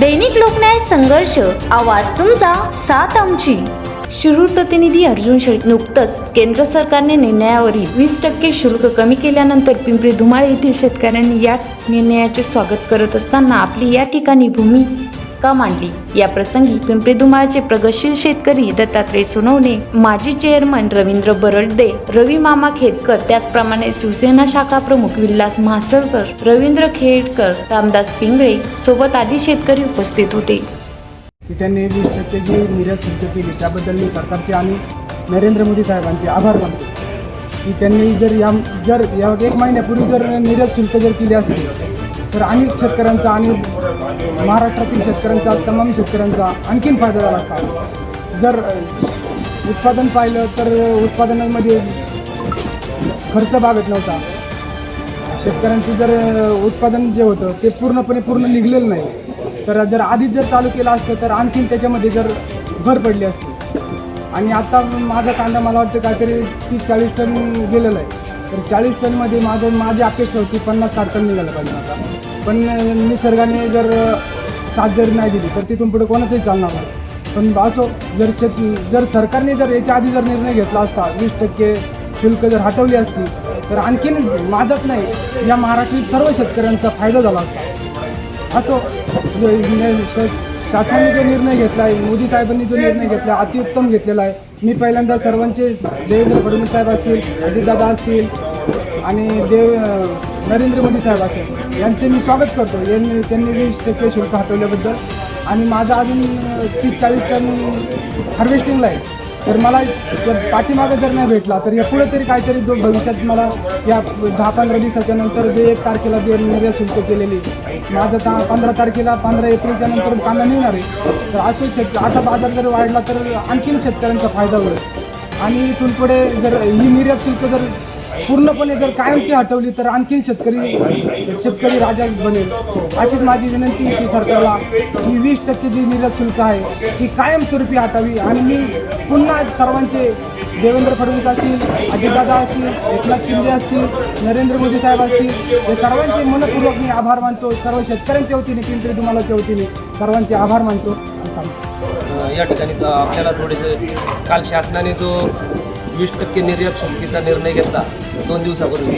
दैनिक लोकन्याय संघर्ष आवाज तुमचा साथ आमची. शिरूर प्रतिनिधी अर्जुन शेळके नुकतंच केंद्र सरकारने निर्णयावरील वीस टक्के शुल्क कमी केल्यानंतर पिंपरी धुमाळ येथील शेतकऱ्यांनी या निर्णयाचे स्वागत करत असताना आपली या ठिकाणी भूमी भूमिका मांडली. या प्रसंगी पिंपरी धुमाळचे प्रगतशील शेतकरी दत्तात्रय सोनवणे माजी चेअरमन रवींद्र बरडदे रवी मामा खेतकर त्याचप्रमाणे शिवसेना शाखा प्रमुख विलास म्हासळकर रवींद्र खेडकर रामदास पिंगळे सोबत आदी शेतकरी उपस्थित होते. की त्यांनी वीस टक्के जी निर्यात सिद्ध केली त्याबद्दल मी सरकारचे आणि नरेंद्र मोदी साहेबांचे आभार मानतो. की त्यांनी जर या जर या एक महिन्यापूर्वी जर निर्यात शुल्क जर केली असती तर अनेक शेतकऱ्यांचा आणि महाराष्ट्रातील शेतकऱ्यांचा तमाम शेतकऱ्यांचा आणखीन फायदा झाला असता. जर उत्पादन पाहिलं तर उत्पादनामध्ये खर्च बागत नव्हता. शेतकऱ्यांचं जर उत्पादन जे होतं ते पूर्णपणे पूर्ण निघलेलं नाही. तर जर आधीच जर चालू केलं असतं तर आणखीन त्याच्यामध्ये जर भर पडली असते. आणि आता माझा कांदा मला वाटतं काहीतरी तीस चाळीस टन गेलेलं आहे. तर चाळीस टनमध्ये माझं माझी अपेक्षा होती पन्नास साठ टन निघायला पाहिजे आता. पण निसर्गाने जर साथ जर नाही दिली तर तिथून पुढे कोणाचंही चालणार नाही. पण असो जर शेत जर सरकारने जर याच्या आधी जर निर्णय घेतला असता वीस टक्के शुल्क जर हटवली असती तर आणखीन माझाच नाही या महाराष्ट्रातील सर्व शेतकऱ्यांचा फायदा झाला असता. असो जो शासनाने जो निर्णय घेतला आहे मोदी साहेबांनी जो निर्णय घेतला आहे अतिउत्तम घेतलेला आहे. मी पहिल्यांदा सर्वांचे देवेंद्र फडणवीस साहेब असतील अजितदादा असतील आणि देव नरेंद्र मोदी साहेब असेल यांचे मी स्वागत करतो. यांनी त्यांनी वीस टक्के शुल्क हटवल्याबद्दल. आणि माझा अजून तीस चाळीस टन हार्वेस्टिंगला आहे. तर मला जर पाठीमागे जर नाही भेटला तर या पुढे तरी काहीतरी जो भविष्यात मला या दहा पंधरा दिवसाच्या नंतर जे एक तारखेला जे निर्यात शुल्क केलेली माझं ता पंधरा तारखेला पंधरा एप्रिलच्या नंतर कांदा निघणार आहे. तर असं शेत असा बाजार जर वाढला तर आणखीन शेतकऱ्यांचा फायदा होईल. आणि इथून पुढे जर ही निर्यात शुल्क जर पूर्णपणे जर कायमची हटवली तर आणखीन शेतकरी शेतकरी राजा बनेल. अशीच माझी विनंती आहे की सरकारला की वीस टक्के जी निर्यात शुल्क आहे ती कायमस्वरूपी हटावी. आणि मी पुन्हा सर्वांचे देवेंद्र फडणवीस असतील अजितदादा असतील एकनाथ शिंदे असतील नरेंद्र मोदी साहेब असतील हे सर्वांचे मनपूर्वक मी आभार मानतो. सर्व शेतकऱ्यांच्या वतीने पिंपरी तुम्हालाच्या वतीने सर्वांचे आभार मानतो. या ठिकाणी आपल्याला थोडेसे काल शासनाने जो वीस टक्के निर्यात शुल्कीचा निर्णय घेतला दोन दिवसापूर्वी.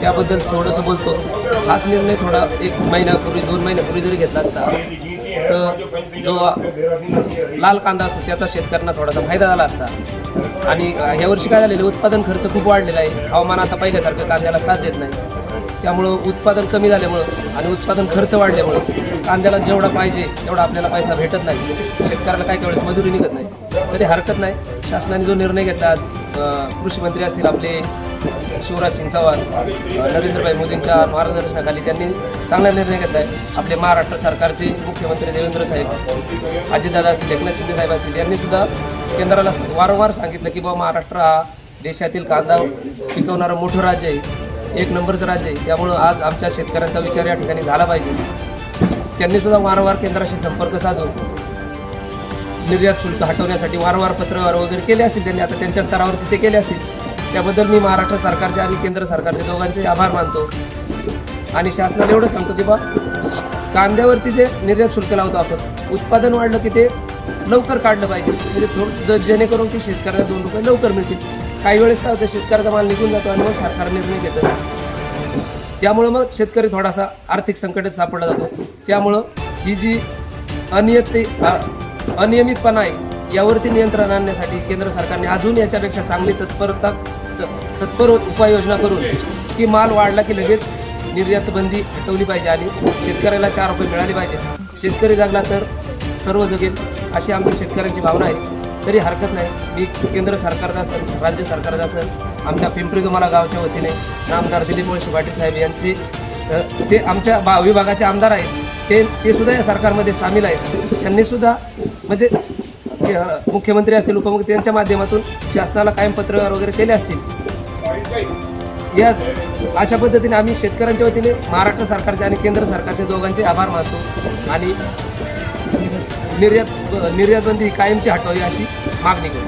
त्याबद्दल थोडंसं बोलतो. हाच निर्णय थोडा एक महिन्यापूर्वी दोन महिन्यापूर्वी जरी घेतला असता तर जो लाल कांदा असतो त्याचा शेतकऱ्यांना थोडासा फायदा झाला असता. आणि यावर्षी काय झालेलं उत्पादन खर्च खूप वाढलेला आहे. हवामान आता पहिल्यासारखं कांद्याला साथ देत नाही. त्यामुळं उत्पादन कमी झाल्यामुळं आणि उत्पादन खर्च वाढल्यामुळं कांद्याला जेवढा पाहिजे तेवढा आपल्याला पैसा भेटत नाही. शेतकऱ्याला काही वेळेस मजुरी निघत नाही. तरी हरकत नाही. शासनाने जो निर्णय घेतला आज कृषी मंत्री असतील आपले शिवराज सिंग चव्हाण नरेंद्रभाई मोदींच्या मार्गदर्शनाखाली त्यांनी चांगला निर्णय घेतला आहे आपले महाराष्ट्र सरकारचे मुख्यमंत्री देवेंद्र साहेब अजितदादा असतील एकनाथ शिंदे साहेब असतील यांनी सुद्धा केंद्राला वारंवार सांगितलं की बाबा महाराष्ट्र हा देशातील कांदा पिकवणारं मोठं राज्य आहे. एक नंबरचं राज्य आहे. त्यामुळं आज आमच्या शेतकऱ्यांचा विचार या ठिकाणी झाला पाहिजे. त्यांनी सुद्धा वारंवार केंद्राशी संपर्क साधून निर्यात शुल्क हटवण्यासाठी वारंवार पत्रव्यवहार वगैरे केले असतील त्यांनी. आता त्यांच्या स्तरावरती ते केले असतील. त्याबद्दल मी महाराष्ट्र सरकारचे आणि केंद्र सरकारचे दोघांचे आभार मानतो. आणि शासनाला एवढं सांगतो की बा कांद्यावरती जे निर्यात शुल्क लावतो आपण उत्पादन वाढलं की ते लवकर काढलं पाहिजे. म्हणजे थोडं जेणेकरून की शेतकऱ्याला दोन रुपये लवकर मिळतील. काही वेळेस काय होतं शेतकऱ्याचा माल निघून जातो आणि मग सरकार निर्णय घेतं. त्यामुळं मग शेतकरी थोडासा आर्थिक संकटात सापडला जातो. त्यामुळं ही जी अनियते अनियमितपणा आहे यावरती नियंत्रण आणण्यासाठी केंद्र सरकारने अजून याच्यापेक्षा चांगली तत्परता त- तत्पर उपाययोजना करून की माल वाढला की लगेच निर्यात बंदी हटवली पाहिजे आणि शेतकऱ्याला चार रुपये मिळाले पाहिजे. शेतकरी जगला तर सर्व जगेल अशी आमची शेतकऱ्यांची भावना आहे. तरी हरकत नाही. मी केंद्र सरकारचा असेल राज्य सरकारचा असेल आमच्या पिंपरी तुम्हाला गावच्या वतीने नामदार दिलीप वळसे पाटील साहेब यांचे ते आमच्या बा विभागाचे आमदार आहेत. ते ते सुद्धा या सरकारमध्ये सामील आहेत. त्यांनी सुद्धा म्हणजे मुख्यमंत्री असतील उपमुख्यमंत्री यांच्या माध्यमातून शासनाला कायम पत्र वगैरे केले असतील. याच अशा पद्धतीने आम्ही शेतकऱ्यांच्या वतीने महाराष्ट्र सरकारचे आणि केंद्र सरकारचे दोघांचे आभार मानतो आणि निर्यात निर्यातबंदी ही कायमची हटवावी अशी मागणी करू